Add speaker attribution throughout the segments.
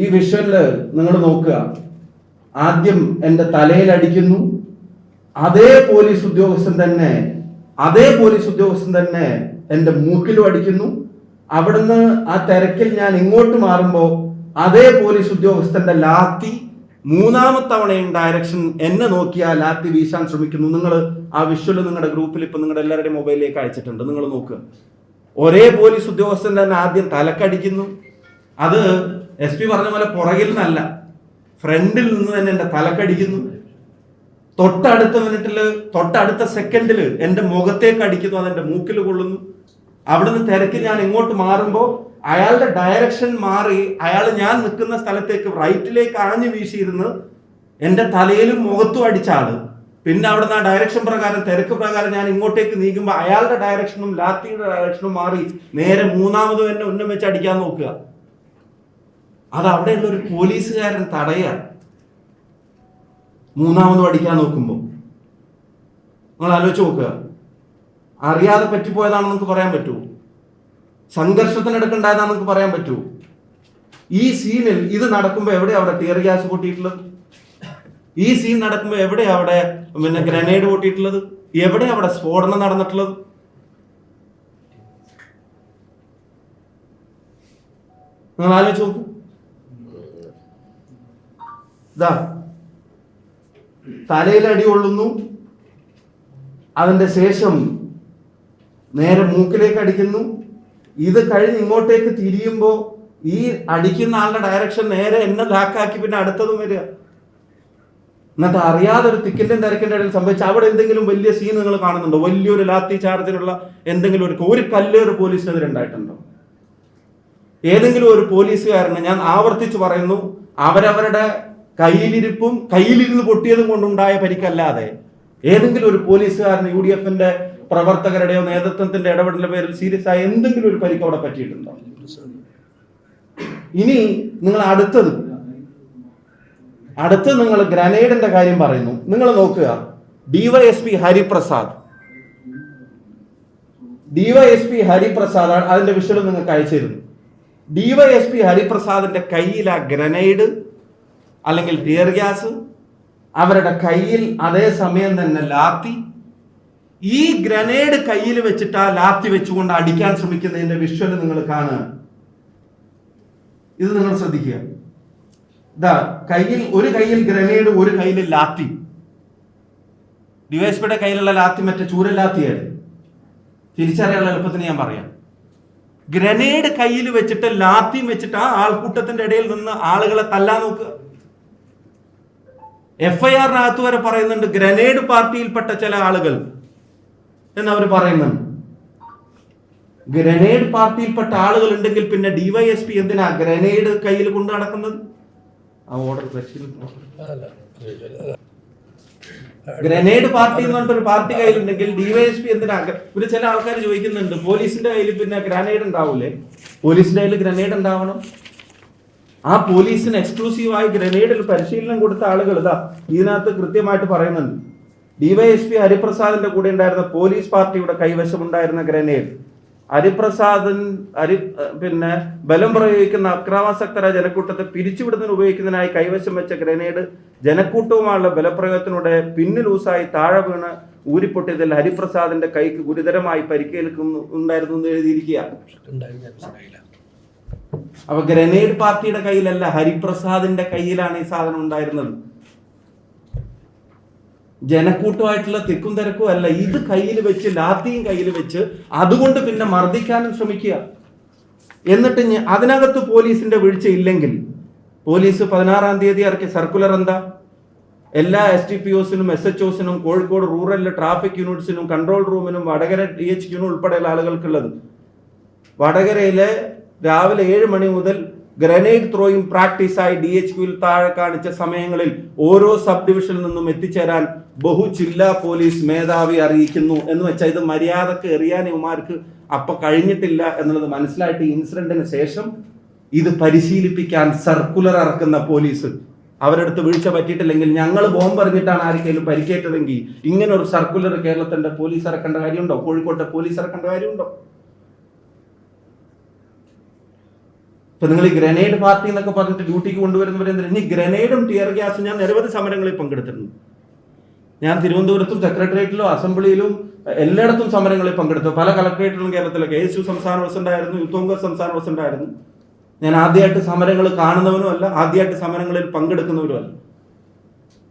Speaker 1: ഈ വിഷ്വലിൽ നിങ്ങൾ നോക്കുക. ആദ്യം എന്റെ തലയിൽ അടിക്കുന്നു. അതേ പോലീസ് ഉദ്യോഗസ്ഥൻ തന്നെ അതേ പോലീസ് ഉദ്യോഗസ്ഥൻ തന്നെ എന്റെ മൂക്കിലും അടിക്കുന്നു. അവിടുന്ന് ആ തിരക്കിൽ ഞാൻ ഇങ്ങോട്ട് മാറുമ്പോൾ അതേ പോലീസ് ഉദ്യോഗസ്ഥന്റെ ലാത്തി മൂന്നാമത്തവണയും ഡയറക്ഷൻ എന്നെ നോക്കി ആ ലാത്തി വീശാൻ ശ്രമിക്കുന്നു. നിങ്ങൾ ആ വിഷ്വൽ നിങ്ങളുടെ ഗ്രൂപ്പിൽ ഇപ്പൊ നിങ്ങളുടെ എല്ലാവരുടെയും മൊബൈലിലേക്ക് അയച്ചിട്ടുണ്ട്. നിങ്ങൾ നോക്കുക ഒരേ പോലീസ് ഉദ്യോഗസ്ഥൻ തന്നെ ആദ്യം തലക്കടിക്കുന്നു. അത് എസ് പി പറഞ്ഞ പോലെ പുറകിൽ നിന്നല്ല ഫ്രണ്ടിൽ നിന്ന് തന്നെ എന്റെ തലക്കടിക്കുന്നു. തൊട്ടടുത്ത മിനിറ്റിൽ തൊട്ടടുത്ത സെക്കൻഡിൽ എന്റെ മുഖത്തേക്ക് അടിക്കുന്നു അത് എന്റെ മൂക്കിൽ കൊള്ളുന്നു. അവിടുന്ന് തിരക്കിൽ ഞാൻ ഇങ്ങോട്ട് മാറുമ്പോൾ അയാളുടെ ഡയറക്ഷൻ മാറി അയാൾ ഞാൻ നിൽക്കുന്ന സ്ഥലത്തേക്ക് റൈറ്റിലേക്ക് ആഞ്ഞു വീശിയിരുന്ന് എന്റെ തലയിലും മുഖത്തും അടിച്ച ആൾ. പിന്നെ അവിടുന്ന് ആ ഡയറക്ഷൻ പ്രകാരം തിരക്ക് പ്രകാരം ഞാൻ ഇങ്ങോട്ടേക്ക് നീങ്ങുമ്പോൾ അയാളുടെ ഡയറക്ഷനും ലാത്തിയുടെ ഡയറക്ഷനും മാറി നേരെ മൂന്നാമതും എന്നെ ഉന്നം വെച്ച് അടിക്കാൻ നോക്കുക. അത് അവിടെയുള്ള ഒരു പോലീസുകാരൻ തടയുക മൂന്നാമതും അടിക്കാൻ നോക്കുമ്പോൾ നിങ്ങൾ ആലോചിച്ച് നോക്കുക. അറിയാതെ പറ്റിപ്പോയതാണെന്ന് നമുക്ക് പറയാൻ പറ്റുമോ സംഘർഷത്തിനെടുക്കണ്ടായതാണെന്ന് നമുക്ക് പറയാൻ പറ്റുമോ ഈ സീനിൽ ഇത് നടക്കുമ്പോൾ എവിടെ അവിടെ ടിയർ ഗ്യാസ് പൊട്ടിയിട്ടുള്ളത്? ഈ സീൻ നടക്കുമ്പോൾ എവിടെ അവിടെ പിന്നെ ഗ്രനേഡ് പൊട്ടിയിട്ടുള്ളത്? എവിടെ അവിടെ സ്ഫോടനം നടന്നിട്ടുള്ളത്? നിങ്ങൾ ആലോചിച്ച് നോക്കൂ. ഇതാ തലയിൽ അടി കൊള്ളുന്നു. അതിന്റെ ശേഷം നേരെ മൂക്കിലേക്ക് അടിക്കുന്നു. ഇത് കഴിഞ്ഞ് ഇങ്ങോട്ടേക്ക് തിരിയുമ്പോ ഈ അടിക്കുന്ന ആളുടെ ഡയറക്ഷൻ നേരെ എന്നെ ലാക്കാക്കി പിന്നെ അടുത്തതും വരിക. എന്നിട്ട് അറിയാതെ ഒരു തിക്കിന്റെ തിരക്കിന്റെ ഇടയിൽ സംഭവിച്ച അവിടെ എന്തെങ്കിലും വലിയ സീൻ നിങ്ങൾ കാണുന്നുണ്ടോ? വലിയൊരു ലാത്തി ചാർജിനുള്ള എന്തെങ്കിലും ഒരു ഒരു കല്ലേറ് പോലീസിനെതിരെ ഉണ്ടായിട്ടുണ്ടോ? ഏതെങ്കിലും ഒരു പോലീസുകാരനെ ഞാൻ ആവർത്തിച്ച് പറയുന്നു അവരവരുടെ കയ്യിലിരിപ്പും കയ്യിലിരുന്ന് പൊട്ടിയതും കൊണ്ടുണ്ടായ പരിക്കല്ലാതെ ഏതെങ്കിലും ഒരു പോലീസുകാരന് യു ഡി എഫിന്റെ പ്രവർത്തകരുടെയോ നേതൃത്വത്തിന്റെ ഇടപെടലിന്റെ പേരിൽ സീരിയസ് ആയ എന്തെങ്കിലും ഒരു പരിക്ക് അവിടെ പറ്റിയിട്ടുണ്ടോ? ഇനി നിങ്ങൾ അടുത്തത്. അടുത്ത് നിങ്ങൾ ഗ്രനേഡിന്റെ കാര്യം പറയുന്നു. നിങ്ങൾ നോക്കുക. ഡിവൈഎസ്പി ഹരിപ്രസാദ്. ഡിവൈഎസ്പി ഹരിപ്രസാദ് അതിന്റെ വിഷ്വൽ നിങ്ങൾക്ക് അയച്ചിരുന്നു ഡിവൈഎസ്പി ഹരിപ്രസാദിന്റെ കയ്യിൽ ആ ഗ്രനേഡ് അല്ലെങ്കിൽ ടിയർ ഗ്യാസ് അവരുടെ കയ്യിൽ അതേ സമയം തന്നെ ലാത്തി. ഈ ഗ്രനേഡ് കയ്യിൽ വെച്ചിട്ട് ആ ലാത്തി വെച്ചുകൊണ്ട് അടിക്കാൻ ശ്രമിക്കുന്നതിന്റെ വിഷ്വൽ നിങ്ങൾ കാണുക. ഇത് നിങ്ങൾ ശ്രദ്ധിക്കുക. ഇതാ കയ്യിൽ ഒരു കയ്യിൽ ഗ്രനേഡ് ഒരു കയ്യിൽ ലാത്തി. ഡിവൈസ്പിയുടെ കയ്യിലുള്ള ലാത്തി മറ്റേ ലാത്തിയാണ്. തിരിച്ചറിയാനുള്ള എളുപ്പത്തിന് ഞാൻ പറയാം. ഗ്രനേഡ് കയ്യിൽ വെച്ചിട്ട് ലാത്തിയും വെച്ചിട്ട് ആ ആൾക്കൂട്ടത്തിന്റെ ഇടയിൽ നിന്ന് ആളുകളെ തല്ലാൻ നോക്കുക. എഫ് ഐ ആറിനകത്ത് വരെ പറയുന്നുണ്ട് ഗ്രനേഡ് പാർട്ടിയിൽപ്പെട്ട ചില ആളുകൾ എന്ന് അവർ പറയുന്നുണ്ട്. ഗ്രനേഡ് പാർട്ടിയിൽപ്പെട്ട ആളുകൾ ഉണ്ടെങ്കിൽ പിന്നെ ഡിവൈഎസ്പി എന്തിനാ ഗ്രനേഡ് കയ്യിൽ കൊണ്ട് നടക്കുന്നത്? ആ ഓർഡർ ഗ്രനേഡ് പാർട്ടി എന്ന് പറഞ്ഞിട്ട് ഒരു പാർട്ടി കയ്യിലുണ്ടെങ്കിൽ ഡിവൈഎസ്പി എന്തിനാ ഒരു ചില ആൾക്കാർ ചോദിക്കുന്നുണ്ട് പോലീസിന്റെ കയ്യിൽ പിന്നെ ഗ്രനേഡ് ഉണ്ടാവൂലേ? പോലീസിന്റെ കയ്യിൽ ഗ്രനേഡ് ഉണ്ടാവണം. ആ പോലീസിന് എക്സ്ക്ലൂസീവായി ഗ്രനേഡിൽ പരിശീലനം കൊടുത്ത ആളുകൾ ഇതാ ഇതിനകത്ത് കൃത്യമായിട്ട് പറയുന്നുണ്ട്. ഡിവൈഎസ്പി ഹരിപ്രസാദിന്റെ കൂടെ ഉണ്ടായിരുന്ന പോലീസ് പാർട്ടിയുടെ കൈവശമുണ്ടായിരുന്ന ഗ്രനേഡ് ഹരിപ്രസാദൻ ഹരി പിന്നെ ബലം പ്രയോഗിക്കുന്ന അക്രമാസക്തരായ ജനക്കൂട്ടത്തെ പിരിച്ചുവിടുന്നതിന് ഉപയോഗിക്കുന്നതിനായി കൈവശം വെച്ച ഗ്രനേഡ് ജനക്കൂട്ടവുമായുള്ള ബലപ്രയോഗത്തിനൂടെ പിന്നിൽ ലൂസായി താഴെ വീണ് ഊരിപ്പൊട്ടിയതിൽ ഹരിപ്രസാദിന്റെ കൈക്ക് ഗുരുതരമായി പരിക്കേൽക്കുന്നു ഉണ്ടായിരുന്നു എന്ന് എഴുതിയിരിക്കുക അപ്പൊ ഗ്രനേഡ് പാർട്ടിയുടെ കയ്യിലല്ല ഹരിപ്രസാദിന്റെ കയ്യിലാണ് ഈ സാധനം ഉണ്ടായിരുന്നത്. ജനക്കൂട്ടമായിട്ടുള്ള തിക്കും തിരക്കും അല്ല ഇത് കയ്യിൽ വെച്ച് ലാത്തിയും കയ്യിൽ വെച്ച് അതുകൊണ്ട് പിന്നെ മർദ്ദിക്കാനും ശ്രമിക്കുക. എന്നിട്ട് അതിനകത്ത് പോലീസിന്റെ വീഴ്ച ഇല്ലെങ്കിൽ പോലീസ് പതിനാറാം തീയതി ഇറക്കിയ സർക്കുലർ എന്താ? എല്ലാ എസ് ടി പി ഒസിനും എസ് എച്ച് ഒസിനും കോഴിക്കോട് റൂറൽ ട്രാഫിക് യൂണിറ്റ്സിനും കൺട്രോൾ റൂമിനും വടകര ഡി എച്ച് ക്യൂനും ഉൾപ്പെടെയുള്ള ആളുകൾക്കുള്ളത്. വടകരയിലെ രാവിലെ ഏഴ് മണി മുതൽ ഗ്രനേഡ് ത്രോയിങ് പ്രാക്ടീസായി ഡി എച്ച് ക്യൂവിൽ താഴെ കാണിച്ച സമയങ്ങളിൽ ഓരോ സബ് ഡിവിഷനിൽ നിന്നും എത്തിച്ചേരാൻ ബഹു ജില്ലാ പോലീസ് മേധാവി അറിയിക്കുന്നു എന്ന് വെച്ചാൽ ഇത് മര്യാദയ്ക്ക് എറിയാൻ ഇവമാർക്ക് അപ്പൊ കഴിഞ്ഞിട്ടില്ല എന്നുള്ളത് മനസ്സിലായിട്ട് ഇൻസിഡന്റിന് ശേഷം ഇത് പരിശീലിപ്പിക്കാൻ സർക്കുലർ ഇറക്കുന്ന പോലീസ് അവരടുത്ത് വീഴ്ച പറ്റിയിട്ടില്ലെങ്കിൽ ഞങ്ങൾ ബോംബ് എറിഞ്ഞിട്ടാണ് ആർക്കെങ്കിലും പരിക്കേറ്റതെങ്കിൽ ഇങ്ങനെ ഒരു സർക്കുലർ കേരളത്തിന്റെ പോലീസ് ഇറക്കേണ്ട കാര്യമുണ്ടോ? കോഴിക്കോട്ടെ പോലീസ് ഇറക്കേണ്ട കാര്യമുണ്ടോ? ഇപ്പൊ നിങ്ങൾ ഈ ഗ്രനേഡ് പാർട്ടി എന്നൊക്കെ പറഞ്ഞിട്ട് ഡ്യൂട്ടിക്ക് കൊണ്ടുവരുന്നവരെ എന്തിനാ? ഇനി ഗ്രനേഡും ടിയർ ഗ്യാസും ഞാൻ നിരവധി സമരങ്ങളിൽ പങ്കെടുത്തിട്ടുണ്ട്. ഞാൻ തിരുവനന്തപുരത്തും സെക്രട്ടേറിയറ്റിലും അസംബ്ലിയിലും എല്ലായിടത്തും സമരങ്ങളിൽ പങ്കെടുത്തു. പല കളക്ടറേറ്റിലും കേരളത്തിലൊക്കെ. എസ് യു സംസ്ഥാന പ്രസിഡന്റായിരുന്നു യൂത്ത് കോൺഗ്രസ് സംസ്ഥാന പ്രസിഡന്റായിരുന്നു. ഞാൻ ആദ്യമായിട്ട് സമരങ്ങൾ കാണുന്നവനും അല്ല ആദ്യമായിട്ട് സമരങ്ങളിൽ പങ്കെടുക്കുന്നവരും അല്ല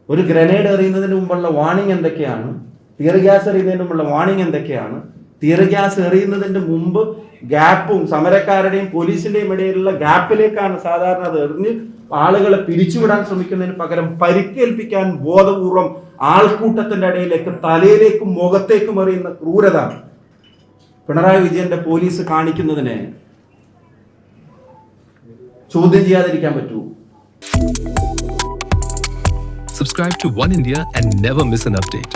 Speaker 1: ഒരു ഗ്രനേഡ് എറിയുന്നതിന് മുമ്പുള്ള വാണിംഗ് എന്തൊക്കെയാണ്? ടിയർ ഗ്യാസ് എറിയുന്നതിന് മുമ്പുള്ള വാണിംഗ് എന്തൊക്കെയാണ്? ടിയർ ഗ്യാസ് എറിയുന്നതിന്റെ മുമ്പ് ഗ്യാപ്പും സമരക്കാരുടെയും പോലീസിന്റെയും ഇടയിലുള്ള ഗ്യാപ്പിലേക്കാണ് സാധാരണ അത് എറിഞ്ഞ് ആളുകളെ പിരിച്ചുവിടാൻ ശ്രമിക്കുന്നതിന് പകരം പരിക്കേൽപ്പിക്കാൻ ബോധപൂർവം ആൾക്കൂട്ടത്തിന്റെ ഇടയിലേക്ക് തലയിലേക്കും മുഖത്തേക്കും എറിയുന്ന ക്രൂരത പിണറായി വിജയന്റെ പോലീസ് കാണിക്കുന്നതിനെ ചോദ്യം ചെയ്യാതിരിക്കാൻ പറ്റൂ
Speaker 2: Subscribe to One India and never miss an update.